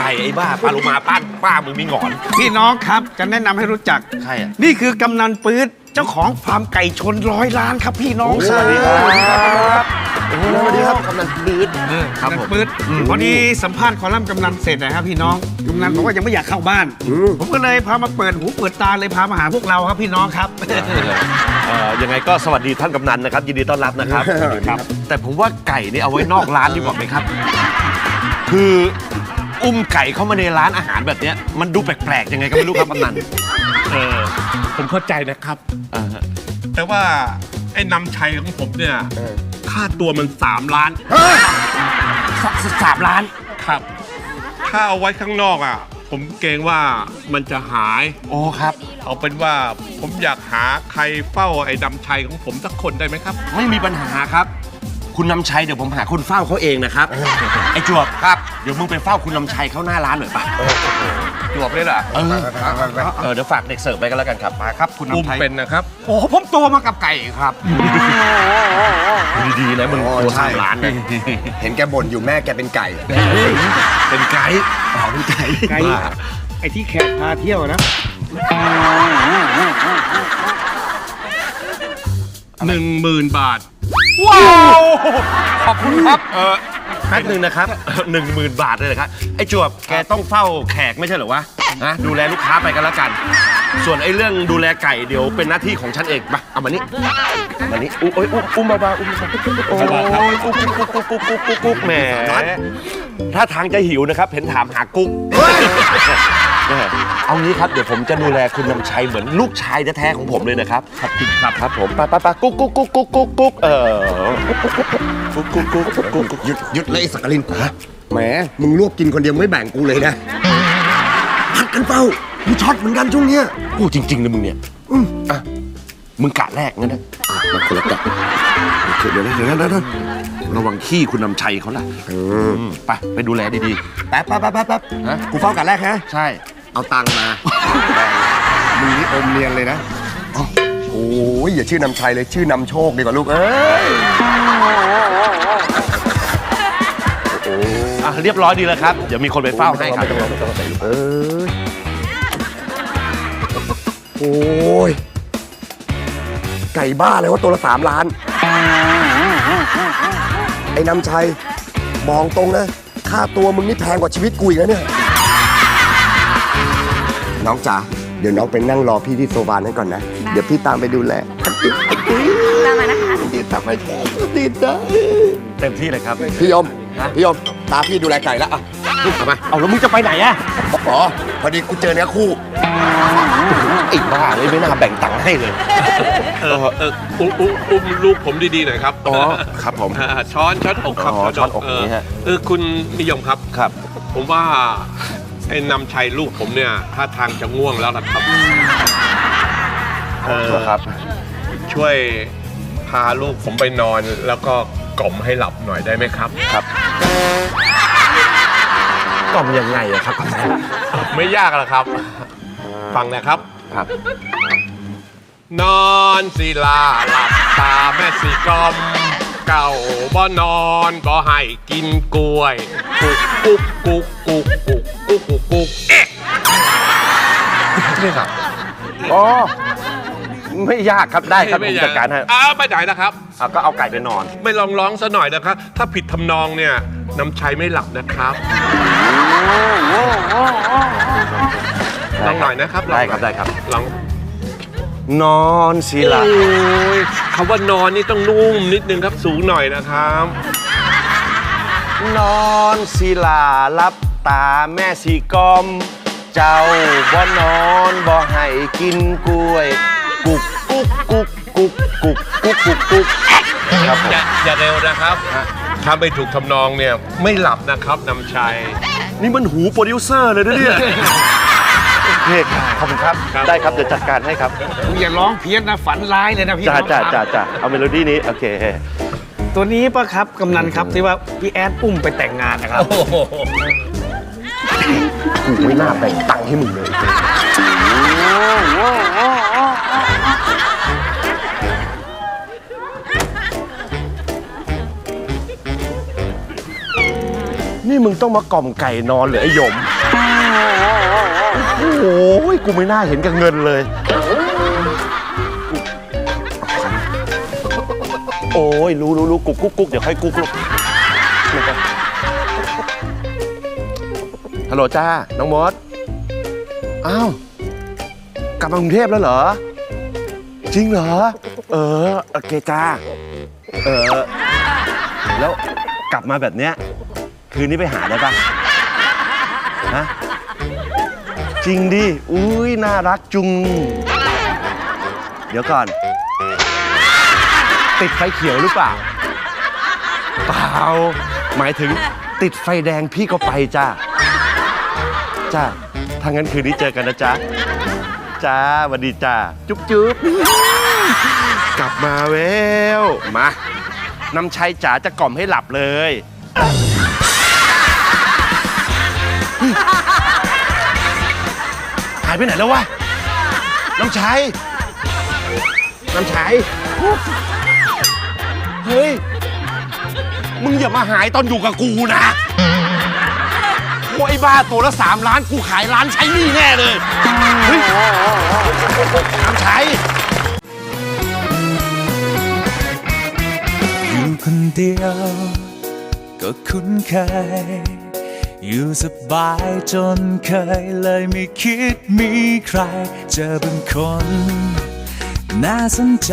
ไก่ไอ้บ้าปลาโลมาป้าป้ามึงมีหงอน พี่น้องครับจะแนะนำให้รู้จัก ใครอะนี่คือกำนันปื๊ดเจ้าของฟาร์มไก่ชนร้อยล้านครับพี่น้องสวัสดีครับสวัสดีครับกำนันบืดครับกำนันผมปื๊ดพอดีสัมภาษณ์คอลัมน์กำนันเสร็จนะครับพี่น้องกำนันบอกว่ายังไม่อยากเข้าบ้าน ผมก็เลยพามาเปิดหูเปิดตาเลยพามาหาพวกเราครับพี่น้องครับ เอ่อยังไงก็สวัสดีท่านกำนันนะครับ ยินดีต้อนรับนะครับครับแต่ผมว่าไก่นี่เอาไว้นอกร้านดีกว่าไหมครับ คือ อุ้มไก่เข้ามาในร้านอาหารแบบเนี้ยมันดูแปลกๆยังไงก็ไม่รู้ครับกำนันเออผมเข้าใจนะครับ อ่าฮะแต่ว่าไอ้นำชัยของผมเนี่ยค่าตัวมัน 3 ล้านสสามล้าน ครับ ถ้าเอาไว้ข้างนอกอะ ผมเกรงว่ามันจะหาย โอ้ครับ เอาเป็นว่าผมอยากหาใครเฝ้าไอ้นำชัยของผมสักคนได้ไหมครับ ไม่มีปัญหาครับ คุณนำชัยเดี๋ยวผมหาคนเฝ้าเขาเองนะครับ ไอ้จวบครับ เดี๋ยวมึงไปเฝ้าคุณนำชัยเข้าหน้าร้านหน่อยปะจวบเลยเหรอเออเออเดี๋ยวฝากเด็กเสิร์ฟไปกันแล้วกันครับมาครับคุณอุ้มนำชัยเป็นนะครับ โอ้โหผมโตมากับไก่ครับ ดีๆนะมึงตัวสามล้านเนี่ยเห็นแกบ่นอยู่แม่แกเป็นไก่ เป็นไกด์อ๋อเป็นไก่ไก่ไอ้ที่แขกพาเที่ยวนะ10,000บาท ว้าว ขอบคุณครับ เออ แป๊บหนึ่งนะครับ หนึ่งหมื่นบาทเลยเหรอครับไอ้จวบแกต้องเฝ้าแขกไม่ใช่เหรอวะนะดูแลลูกค้าไปกันแล้วกัน ส่วนไอ้เรื่องดูแลไก่เดี๋ยวเป็นหน้าที่ของฉันเองมาเอามานี่มานี่อุ้ยอุ้ยอุ้มมาบ้าอุ้มมาๆโอ้ยอุ้มกุ๊กกุ๊กกุ๊กกุ๊กกุ๊กุ๊กแหมถ้าทางจะหิวนะครับ เห็นถามหากุ๊ก เอางี้ครับเดี๋ยวผมจะดูแลคุณนำชัยเหมือนลูกชายแท้ๆของผมเลยนะครับครับครับครับผมไปไปไปกุ๊กกุ๊กกุ๊กกุ๊กกุ๊กกุ๊กเออกุ๊กกุ๊กกุ๊กกุ๊กกุ๊กกุ๊กหยุดหยุดเลยไอ้สักกลินฮะแหมมึงลวกกินคนเดียวไม่แบ่งกูเลยนะผัดกันเป้ากูช็อตเหมือนกันช่วงเนี้ยพูดจริงๆนะมึงเนี่ยอืมอะมึงกะแรกงั้นนะมาคนละกะโอเคเดี๋ยวนะเดี๋ยวนะเดี๋ยวนะระวังขี้คุณนำชัยเขาล่ะมไปไปดูแลดีแป๊บแป๊บแป๊บแป๊บแป๊บฮะกูเฝ้ากันแรกฮะๆใช่ เอาตังค์มา มึงนี่อมเนียนเลยนะอ๋อโอ้ยอย่าชื่อนำชัยเลยชื่อนำโชคดีกว่าลูกเอ้ยอะเรียบร้อยดีแล้วครับ เดี๋ยวมีคนไปเฝ้าให้ครับ เอ้ยโอ้ยไก่บ้าเลยว่าตัวละสามล้าน ไอ้นำชัยมองตรงนะ ค่าตัวมึงนี่แพงกว่าชีวิตกูอีกนะเนี่ย น้องจ๋าเดี๋ยวน้องไปนั่งรอพี่ที่โซฟานั้นก่อนนะ เดี๋ยวพี่ตามไปดูแลตามมานะคะดีตามไปดีนะเต็มที่เลยครับ พี่ยมพี่ยมตาพี่ดูแลไก่แล้วอะเอามาเอาแล้วมึงจะไปไหนอะอ๋อพอดีกูเจอเนื้อคู่ไอ้บ้าเลยไม่น่าแบ่งตังค์ให้เลยเออเอออุ้มอุ้มอุ้มลูกผมดีๆหน่อยครับอ๋อครับผมอ่าช้อนช้อนอกครับอ๋อช้อนอกเนี่ฮะเออคุณนิยมครับครับ ผมว่า ไอ้นำชัยลูกผมเนี่ยท่าทางจะง่วงแล้วนะครับเออครับ ช่วยพาลูกผมไปนอนแล้วก็กล่อมให้หลับหน่อยได้ไหมครับ ครับกล่อมยังไงอะครับ ไม่ยากหรอกครับ ฟังนะครับครับ นอนศิลาหลับตาแม่สีกลอม เก่าบ่นอนบ่ให้กินกล้วย กุกกุกกุกกุกกุกกุกกุกกุกเอ๊ะนี่ครับอ๋อไม่ยากครับได้ครับผมจัดการให้อ้าวไปไหนนะครับก็เอาไก่ไปนอน ไม่ลองร้องซะหน่อยนะครับ ถ้าผิดทำนองเนี่ยน้ำชัยไม่หลับนะครับลองหน่อยนะครับลองได้ครับได้ครับลอง นอนสิละโอ้ย คำว่านอนนี่ต้องนุ่มนิดนึงครับสูงหน่อยนะครับ นอนสิลารับตาแม่สีกอม เจ้าบ่นอนบ่ให้กินกล้วย กุกกุกกุกกุกกุกกุกกุกกุกครับผมอย่าอย่าเร็วนะครับ ถ้าไม่ถูกทำนองเนี่ย ไม่หลับนะครับน้ำชัย นี่มันหูโปรดิวเซอร์เลยนะเนี่ย โอเคครับขอบคุณครับ ครับ ได้ครับเดี๋ยวจัดการให้ครับมึงอย่าร้องเพี้ยนนะฝันร้ายเลยนะพี่จ้าน้องจ้าคจ้ารับจ้าเอาเมโลดี้นี้ โอเค ตัวนี้ปะครับกำนันครับที่ว่าพี่แอดอุ้มไปแต่งงานนะครับ กูไม่น่าแบ่งตังค์ให้มึงเลย นี่มึงต้องมากล่อมไก่นอนเหรือไอ้หยม โอ้โหกูไม่น่าเห็นกับเงินเลย โอ้ยรู้รู้รู้กุ๊กกุ๊กกุ๊กเดี๋ยวค่อยกุ๊กลูกฮัลโหลจ้า น้องมด อ้าว กลับมากรุงเทพแล้วเหรอ จริงเหรอ เออ โอเคจ้า เออ แล้วกลับมาแบบเนี้ย คืนนี้ไปหาได้ปะฮะ จริงดิ อุ้ยน่ารักจุง เดี๋ยวก่อน ติดไฟเขียวหรือเปล่า เปล่า หมายถึงติดไฟแดงพี่ก็ไปจ้าจ้าถ้างั้นคืนนี้เจอกันนะจ๊ะ จ้าสวัสดีจ้า จุ๊บจุ๊บกลับมาแววมา น้ำชัยจ๋าจะกล่อมให้หลับเลยายไปไหนแล้ววะ น้ำชัยน้ำชัยเฮ้ย มึงอย่ามาหายตอนอยู่กับกูนะโอ้ไอ้บ้าตัวละสามล้านกูขายร้านใช้หนี่แน่เลย เฮ้ย น้ำชัยอยู่คนเดียวก็คุ้นเคย อยู่สบายจนเคยเลยไม่คิดมีใคร เจอเป็นคน น่าสนใจ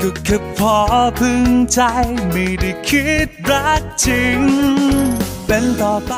ก็แค่พอพึงใจ ไม่ได้คิดรักจริง เป็นต่อไป